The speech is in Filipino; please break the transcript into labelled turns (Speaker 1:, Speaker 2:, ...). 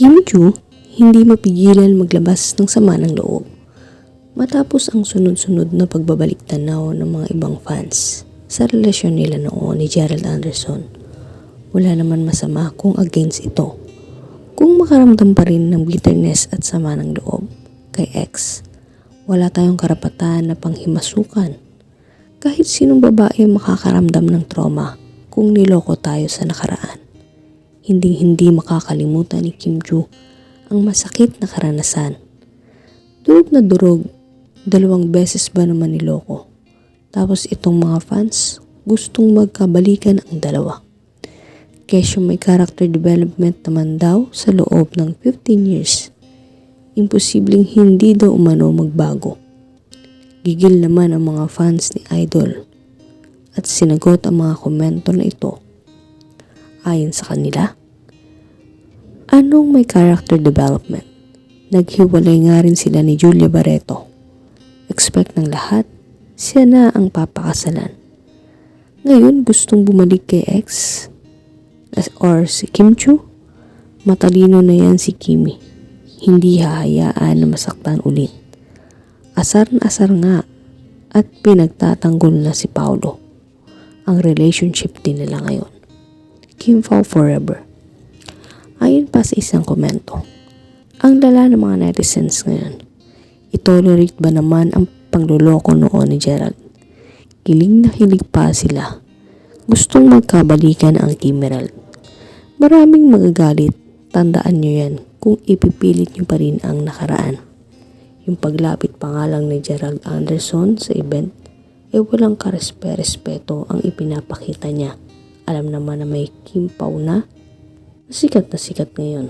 Speaker 1: Kim Joo hindi mapigilan maglabas ng sama ng loob. Matapos ang sunod-sunod na pagbabalik tanaw ng mga ibang fans sa relasyon nila noon ni Gerald Anderson, wala naman masama kung against ito. Kung makaramdam pa rin ng bitterness at sama ng loob kay ex, wala tayong karapatan na panghimasukan. Kahit sinong babae makakaramdam ng trauma kung niloko tayo sa nakaraan. Hindi hindi makakalimutan ni Kim Joo ang masakit na karanasan. Durog na durog, dalawang beses ba naman niloko. Tapos itong mga fans, gustong magkabalikan ang dalawa. Kesyo may character development naman daw sa loob ng 15 years. Imposibleng hindi daw umano magbago. Gigil naman ang mga fans ni Idol at sinagot ang mga komento na ito. Ayon sa kanila, anong may character development? Naghiwalay nga rin sila ni Julia Barreto. Expect ng lahat, siya na ang papakasalan. Ngayon gustong bumalik kay ex or si Kim Chu? Matalino na yan si Kimi. Hindi hahayaan na masaktan ulit. Asar na asar nga at pinagtatanggol na si Paulo. Ang relationship din nila ngayon. Kim Pao forever. Ayon pa sa isang komento, ang lala ng mga netizens ngayon, itolerate ba naman ang pangluloko noon ni Gerald? Kiling na kilig pa sila. Gustong magkabalikan ang Kimerald. Maraming magagalit, tandaan nyo yan kung ipipilit nyo pa rin ang nakaraan. Yung paglapit pa nga lang ni Gerald Anderson sa event, eh walang karespe-respeto ang ipinapakita niya. Alam naman na may Kim Pao na, sikat na sikat ngayon.